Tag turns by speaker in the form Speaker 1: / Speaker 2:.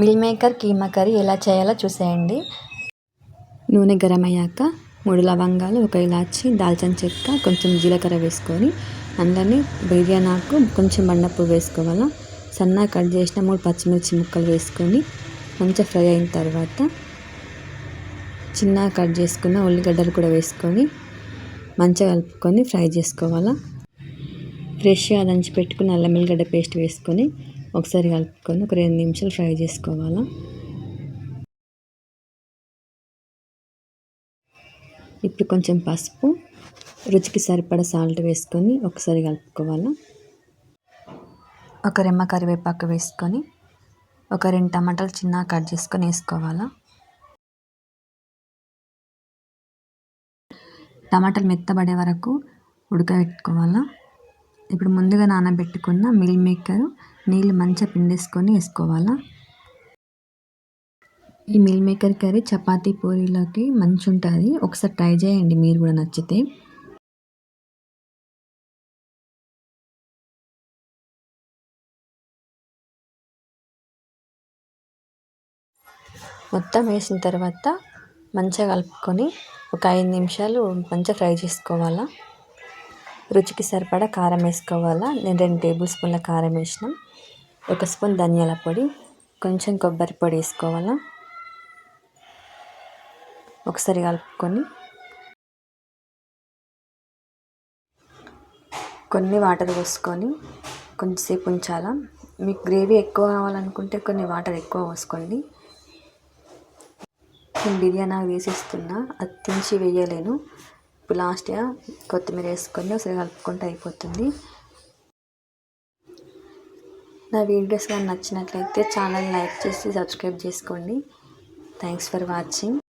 Speaker 1: Meal maker keema curry ఎలా చేయాలో చూసేయండి. నూనె గరం అయ్యాక మూడు లవంగాలు ఒక ఇలాచి దాల్చిన చెక్క కొంచెం జీలకర్ర వేసుకొని అందులోని బిర్యానీ ఆకు కొంచెం బండపు వేసుకోవాలా. సన్నగా కట్ చేసిన మూడు పచ్చిమిర్చి ముక్కలు వేసుకొని మంచిగా ఫ్రై అయిన తర్వాత చిన్నగా కట్ చేసుకున్న ఉల్లిగడ్డలు కూడా వేసుకొని మంచిగా కలుపుకొని ఫ్రై చేసుకోవాలా. ఫ్రెష్గా దంచి పెట్టుకున్న అల్లం ఉల్లిగడ్డ పేస్ట్ వేసుకొని ఒకసారి కలుపుకొని ఒక రెండు నిమిషాలు ఫ్రై చేసుకోవాలా? ఇప్పుడు కొంచెం పసుపు రుచికి సరిపడా సాల్ట్ వేసుకొని ఒకసారి కలుపుకోవాలా? ఒక రెమ్మ కరివేపాకు వేసుకొని ఒక రెండు టమాటాలు చిన్నగా కట్ చేసుకొని వేసుకోవాలా? టమాటాలు మెత్తబడే వరకు ఉడకబెట్టుకోవాలా? ఇప్పుడు ముందుగా నానబెట్టుకున్న మిల్ మేకర్ నీళ్ళు మంచిగా పిండేసుకొని వేసుకోవాలా? ఈ మిల్ మేకర్ కర్రీ చపాతీ పూరీలోకి మంచి ఉంటుంది ఒకసారి ట్రై చేయండి మీరు కూడా నచ్చితే. మొత్తం వేసిన తర్వాత మంచిగా కలుపుకొని ఒక ఐదు నిమిషాలు మంచిగా ఫ్రై చేసుకోవాలా? రుచికి సరిపడా కారం వేసుకోవాలా? నేను రెండు టేబుల్ స్పూన్ల కారం వేసినాం. ఒక స్పూన్ ధనియాల పొడి కొంచెం కొబ్బరి పొడి వేసుకోవాలా? ఒకసారి కలుపుకొని కొన్ని వాటర్ పోసుకొని కొంచెంసేపు ఉంచాలా? మీకు గ్రేవీ ఎక్కువ కావాలనుకుంటే కొన్ని వాటర్ ఎక్కువ పోసుకోండి. నేను బిర్యానీ వేసిస్తున్నా అది వేయలేను. ఇప్పుడు లాస్ట్గా కొత్తిమీర వేసుకొని ఒకసారి కలుపుకుంటే అయిపోతుంది. నా వీడియోస్ కానీ నచ్చినట్లయితే ఛానల్ లైక్ చేసి సబ్స్క్రైబ్ చేసుకోండి. Thanks for watching